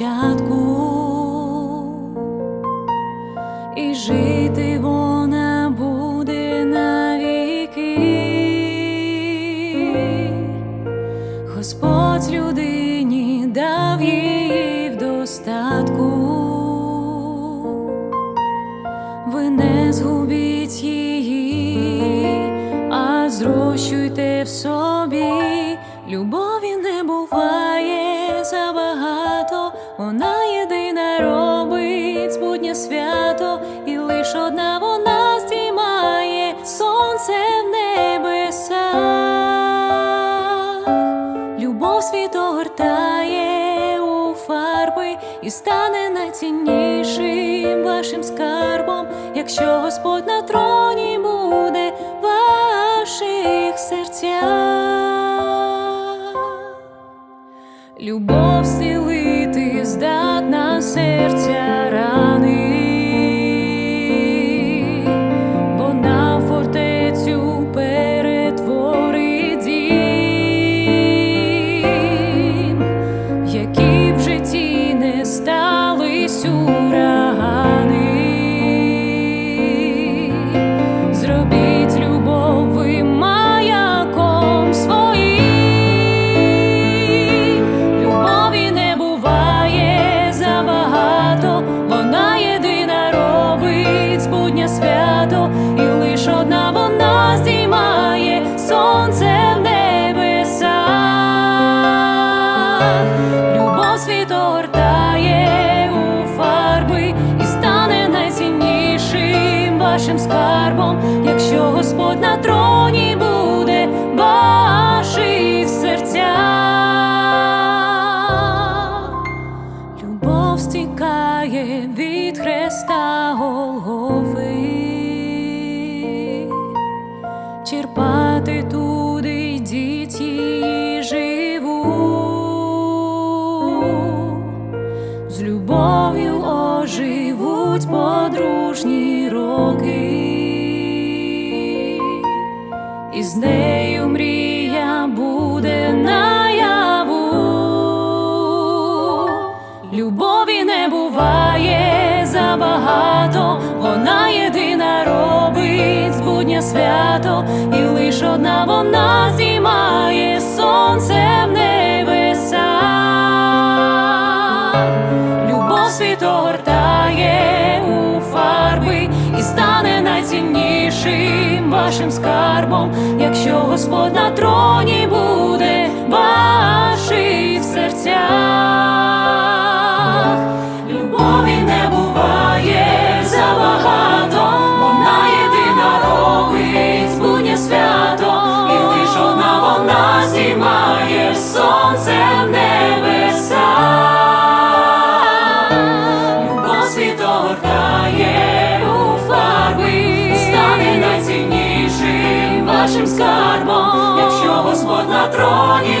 початку, і жити вона буде навіки. Господь людині дав її в достатку. Ви не згубіть її, а зрощуйте в собі. Любові не буває вона єдина робить збудня свято, і лиш одна вона здіймає сонце в небесах. Любов світ огортає у фарби і стане найціннішим вашим скарбом, якщо Господь на троні буде в ваших серцях. Любов зцілити здатна серця рани, вона фортецю перетворить які в житті не стались урагани. Одна вона здіймає сонце в небесах. Любов світ огортає у фарби і стане найціннішим вашим скарбом, якщо Господь на троні буде ваших серцях. Любов стікає від черпати туди йдіть живу, з любов'ю оживуть подружні роки, і з нею мрія буде наяву. Любові не буває забагато, вона і лиш одна вона здіймає сонце в небесах. Любов світ огортає у фарби і стане найціннішим вашим скарбом, якщо Господь на троні буде ваших серцях. Світ у фарби, стане найціннішим вашим скарбом, якщо Господь на троні.